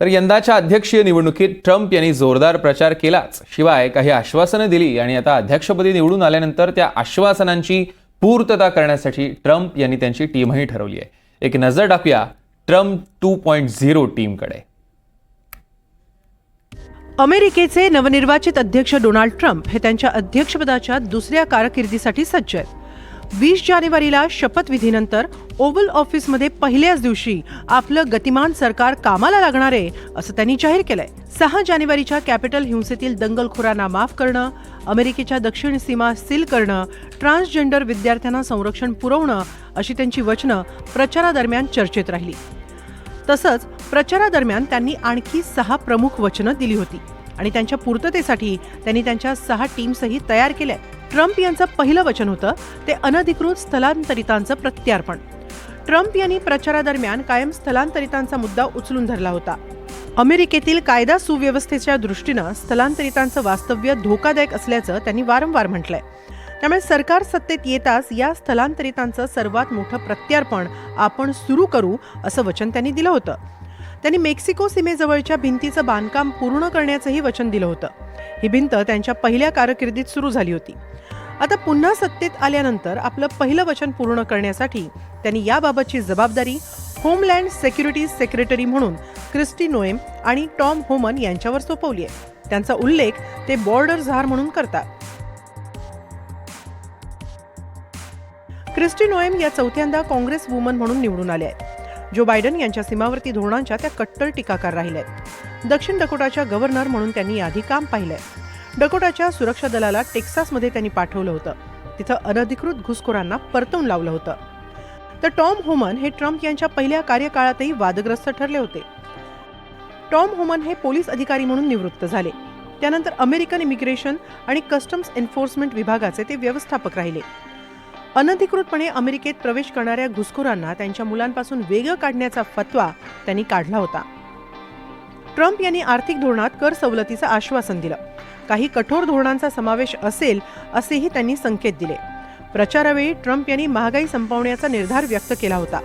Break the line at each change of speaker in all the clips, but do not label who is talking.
तर यंदाच्या अध्यक्षीय निवडणुकीत ट्रम्प यांनी जोरदार प्रचार केलाच. शिवाय काही आश्वासनं दिली आणि आता अध्यक्षपदी निवडून आल्यानंतर त्या आश्वासनांची पूर्तता करण्यासाठी ट्रम्प यांनी त्यांची टीमही ठरवली आहे. एक नजर टाकूया ट्रम्प टू पॉईंट झिरो टीमकडे.
अमेरिकेचे नवनिर्वाचित अध्यक्ष डोनाल्ड ट्रम्प हे त्यांच्या अध्यक्षपदाच्या दुसऱ्या कारकिर्दीसाठी सज्ज आहेत. वीस जानेवारीला शपथविधीनंतर ओव्हल ऑफिसमध्ये पहिल्याच दिवशी आपलं गतिमान सरकार कामाला लागणार आहे असं त्यांनी जाहीर केलंय. सहा जानेवारीच्या कॅपिटल हिंसेतील दंगलखोरांना माफ करणं अमेरिकेच्या दक्षिण सीमा सील करणं ट्रान्सजेंडर विद्यार्थ्यांना संरक्षण पुरवणं अशी त्यांची वचनं प्रचारादरम्यान चर्चेत राहिली. तसंच प्रचारादरम्यान त्यांनी आणखी सहा प्रमुख वचनं दिली होती आणि त्यांच्या पूर्ततेसाठी त्यांनी त्यांच्या सहा टीम्सही तयार केल्या ट्रम्प यांचं पहिलं वचन होतं ते अनधिकृत स्थलांतरितांचं प्रत्यार्पण. ट्रम्प यांनी प्रचारादरम्यान कायम स्थलांतरितांचा मुद्दा उचलून धरला होता. अमेरिकेतील कायदा सुव्यवस्थेच्या दृष्टीनं स्थलांतरितांचं वास्तव्य धोकादायक असल्याचं त्यांनी वारंवार म्हटलंय. त्यामुळे सरकार सत्तेत येताच या स्थलांतरितांचं सर्वात मोठं प्रत्यार्पण आपण सुरू करू असं वचन त्यांनी दिलं होतं. त्यांनी मेक्सिको सीमेजवळच्या भिंतीचं बांधकाम पूर्ण करण्याचंही वचन दिलं होतं. ही भिंत त्यांच्या पहिल्या कारकिर्दीत सुरू झाली होती. आता पुन्हा सत्तेत आल्यानंतर आपलं पहिलं वचन पूर्ण करण्यासाठी त्यांनी याबाबतची जबाबदारी होमलँड सेक्युरिटी सेक्रेटरी म्हणून क्रिस्टी नोएम आणि टॉम होमन यांच्यावर सोपवली आहे. त्यांचा उल्लेख ते बॉर्डर झार म्हणून करतात. क्रिस्टी नोएम या चौथ्यांदा काँग्रेस वुमन म्हणून निवडून आल्या आहेत. जो बायडन यांच्या सीमावर्ती धोरणांच्या त्या कट्टर टीकाकार राहिल्या आहेत दक्षिण डकोटाच्या गव्हर्नर म्हणून त्यांनी याआधी काम पाहिलंय. डकोटाच्या सुरक्षा दलाला टेक्सासमध्ये त्यांनी पाठवलं होतं. तिथं अनधिकृत घुसखोरांना परतवून लावलं होतं. तर टॉम होमन हे ट्रम्प यांच्या पहिल्या कार्यकाळातही वादग्रस्त ठरले होते. टॉम होमन हे पोलीस अधिकारी म्हणून निवृत्त झाले. त्यानंतर अमेरिकन इमिग्रेशन आणि कस्टम्स एन्फोर्समेंट विभागाचे ते व्यवस्थापक राहिले. अनधिकृतपणे अमेरिकेत प्रवेश करणाऱ्या घुसखोरांना त्यांच्या मुलांपासून वेगळं काढण्याचा फतवा त्यांनी काढला होता. ट्रम्प यांनी आर्थिक धोरणात कर सवलतीचं आश्वासन दिलं. काही कठोर धोरणांचा समावेश असेल असेही त्यांनी संकेत दिले. प्रचारावेळी ट्रम्प यांनी महागाई संपवण्याचा निर्धार व्यक्त केला होता.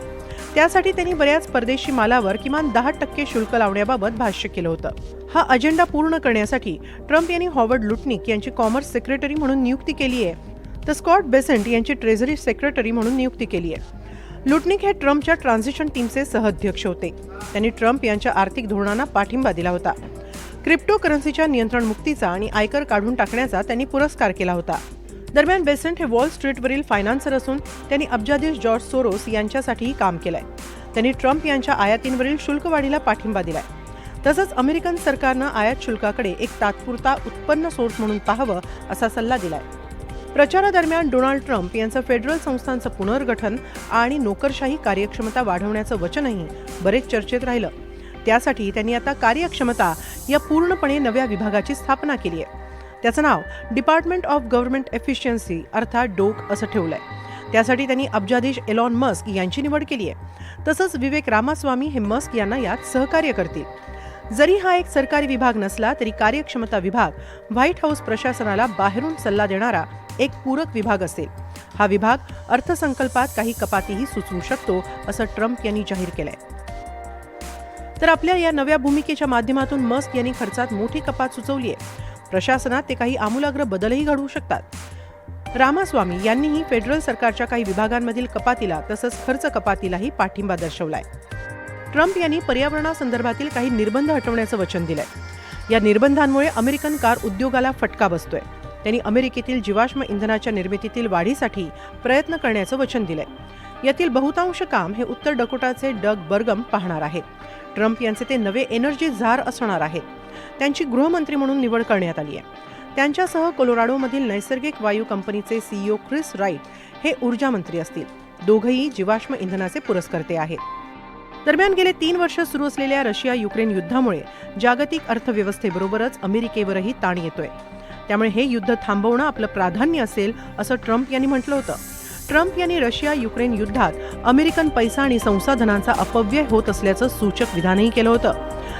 त्यासाठी त्यांनी बऱ्याच परदेशी मालावर किमान दहा टक्के शुल्क लावण्याबाबत भाष्य केलं होतं. हा अजेंडा पूर्ण करण्यासाठी ट्रम्प यांनी हॉवर्ड लुटनिक यांची कॉमर्स सेक्रेटरी म्हणून नियुक्ती केली आहे तर स्कॉट बेसेंट यांची ट्रेझरी सेक्रेटरी म्हणून नियुक्ती केली आहे. लुटनिक हे ट्रम्पच्या ट्रान्झिशन टीमचे सहअध्यक्ष होते. त्यांनी ट्रम्प यांच्या आर्थिक धोरणांना पाठिंबा दिला होता. क्रिप्टो करन्सीच्या नियंत्रणमुक्तीचा आणि आयकर काढून टाकण्याचा त्यांनी पुरस्कार केला होता. दरम्यान बेसेंट हे वॉल स्ट्रीटवरील फायनान्सर असून त्यांनी अब्जाधीश जॉर्ज सोरोस यांच्यासाठीही काम केलंय. त्यांनी ट्रम्प यांच्या आयातींवरील शुल्क वाढीला पाठिंबा दिलाय. तसंच अमेरिकन सरकारनं आयात शुल्काकडे एक तात्पुरता उत्पन्न सोर्स म्हणून पाहावं असा सल्ला दिलाय. प्रचारादरम्यान डोनाल्ड ट्रम्प यांचं फेडरल संस्थांचं पुनर्गठन आणि नोकरशाही कार्यक्षमता वाढवण्याचं वचनही बरेच चर्चेत राहिलं. त्यासाठी त्यांनी आता कार्यक्षमता या पूर्णपणे नव्या विभागाची स्थापना केली आहे. त्याचं नाव डिपार्टमेंट ऑफ गव्हर्नमेंट एफिशियन्सी अर्थात डोक असं ठेवलंय. त्यासाठी त्यांनी अब्जाधीश एलॉन मस्क यांची निवड केली आहे. तसंच विवेक रामास्वामी हे मस्क यांना यात सहकार्य करतील. जरी हा एक सरकारी विभाग नसला तरी कार्यक्षमता विभाग व्हाईट हाऊस प्रशासनाला बाहेरून सल्ला देणारा एक पूरक विभाग असेल. हा विभाग अर्थसंकल्पात काही कपातीही सुचवू शकतो असं ट्रम्प यांनी जाहीर केलंय. तर आपल्या या नव्या भूमिकेच्या माध्यमातून मस्क यांनी खर्चात मोठी कपात सुचवली आहे प्रशासनात ते काही आमूलाग्र बदलही घडवू शकतात. रामास्वामी यांनीही फेडरल सरकारच्या काही विभागांमधील कपातीला तसंच खर्च कपातीलाही पाठिंबा दर्शवलाय. ट्रम्प यांनी पर्यावरणासंदर्भातील काही निर्बंध हटवण्याचं वचन दिलंय. या निर्बंधांमुळे अमेरिकन कार उद्योगाला फटका बसतोय. त्यांनी अमेरिकेतील जीवाश्म इंधनाच्या निर्मितीतील वाढीसाठी प्रयत्न करण्याचं वचन दिलंय. यातील बहुतांश काम हे उत्तर डकोटाचे डग बर्गम पाहणार आहेत. ट्रम्प यांचे ते नवे एनर्जी झार असणार आहेत. त्यांची गृहमंत्री म्हणून निवड करण्यात आली आहे. त्यांच्यासह कोलोराडोमधील नैसर्गिक वायू कंपनीचे सीईओ ख्रिस राईट हे ऊर्जा मंत्री असतील. दोघंही जीवाश्म इंधनाचे पुरस्कर्ते आहेत. दरम्यान गेले तीन वर्ष सुरू असलेल्या रशिया युक्रेन युद्धामुळे जागतिक अर्थव्यवस्थेबरोबरच अमेरिकेवरही ताण येतोय. त्यामुळे हे युद्ध थांबवणं आपलं प्राधान्य असेल असं ट्रम्प यांनी म्हटलं होतं. ट्रम्प यांनी रशिया युक्रेन युद्धात अमेरिकन पैसा आणि संसाधनांचा अपव्यय होत असल्याचं सूचक विधानही केलं होतं.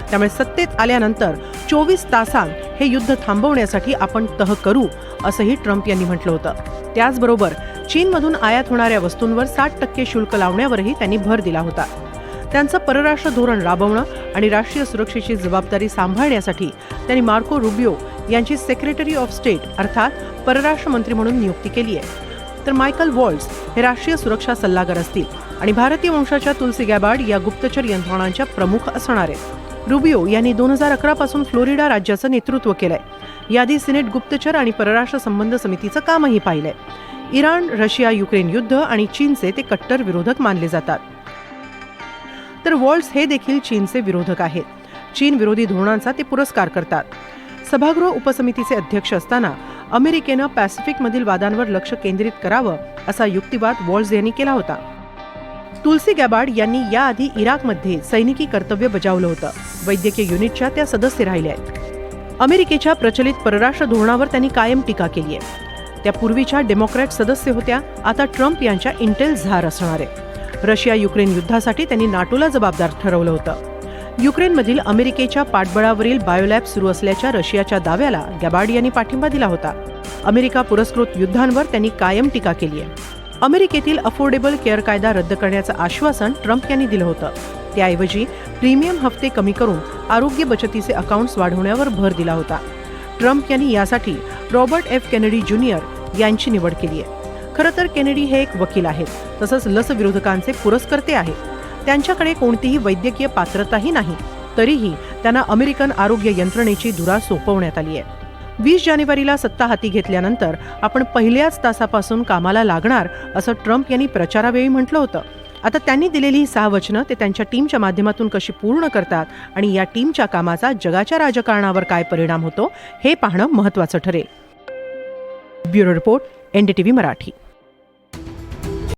त्यामुळे सत्तेत आल्यानंतर चोवीस तासांत हे युद्ध थांबवण्यासाठी आपण तह करू असंही ट्रम्प यांनी म्हटलं होतं. त्याचबरोबर चीनमधून आयात होणाऱ्या वस्तूंवर साठ टक्के शुल्क लावण्यावरही त्यांनी भर दिला होता. त्यांचं परराष्ट्र धोरण राबवणं आणि राष्ट्रीय सुरक्षेची जबाबदारी सांभाळण्यासाठी त्यांनी मार्को रुबिओ यांची सेक्रेटरी ऑफ स्टेट अर्थात परराष्ट्र मंत्री म्हणून नियुक्ती केली आहे. तर मायकल वॉल्ड्स हे राष्ट्रीय सुरक्षा सल्लागार असतील आणि भारतीय वंशाच्या तुलसी गॅबार्ड या गुप्तचर यंत्रणांच्या प्रमुख असणार आहेत. रुबिओ यांनी दोन हजार अकरा पासून फ्लोरिडा राज्याचं नेतृत्व केलंय. याआधी सिनेट गुप्तचर आणि परराष्ट्र संबंध समितीचं कामही पाहिलंय. इराण रशिया युक्रेन युद्ध आणि चीनचे ते कट्टर विरोधक मानले जातात. तर वॉल्ड्स हे देखील चीनचे विरोधक आहेत. चीन विरोधी धोरणांचा ते पुरस्कार करतात. सभागृह उपसमितीचे अध्यक्ष असताना अमेरिकेनं पॅसिफिकमधील वादांवर लक्ष केंद्रित करावं असा युक्तिवाद वॉल्स यांनी केला होता. तुलसी गॅबार्ड यांनी याआधी इराकमध्ये सैनिकी कर्तव्य बजावलं होतं. वैद्यकीय युनिटच्या त्या सदस्य राहिल्या आहेत. अमेरिकेच्या प्रचलित परराष्ट्र धोरणावर त्यांनी कायम टीका केली आहे. त्या पूर्वीच्या डेमोक्रॅट सदस्य होत्या. आता ट्रम्प यांच्या इंटेल झार असणार आहे. रशिया युक्रेन युद्धासाठी त्यांनी नाटोला जबाबदार ठरवलं होतं. युक्रेनमधील अमेरिकेच्या पाठबळावरील बायोलॅब सुरू असल्याच्या रशियाच्या दाव्याला गॅबार्ड यांनी पाठिंबा दिला होता. अमेरिका पुरस्कृत युद्धांवर त्यांनी कायम टीका केली आहे. अमेरिकेतील अफोर्डेबल केअर कायदा रद्द करण्याचं आश्वासन ट्रम्प यांनी दिलं होतं. त्याऐवजी प्रीमियम हप्ते कमी करून आरोग्य बचतीचे अकाउंट्स वाढवण्यावर भर दिला होता. ट्रम्प यांनी यासाठी रॉबर्ट एफ. केनेडी ज्युनियर यांची निवड केली आहे. खरं तर केनेडी हे एक वकील आहेत. तसंच लस विरोधकांचे पुरस्कर्ते आहेत. त्यांच्याकडे कोणतीही वैद्यकीय पात्रताही नाही. तरीही त्यांना अमेरिकन आरोग्य यंत्रणेची धुरा सोपवण्यात आली आहे. वीस जानेवारीला सत्ता हाती घेतल्यानंतर आपण पहिल्याच तासापासून कामाला लागणार असं ट्रम्प यांनी प्रचारावेळी म्हटलं होतं. आता त्यांनी दिलेली ही सहा वचनं ते त्यांच्या टीमच्या माध्यमातून कशी पूर्ण करतात आणि या टीमच्या कामाचा जगाच्या राजकारणावर काय परिणाम होतो हे पाहणं महत्त्वाचं ठरेल. Bureau report NDTV Marathi.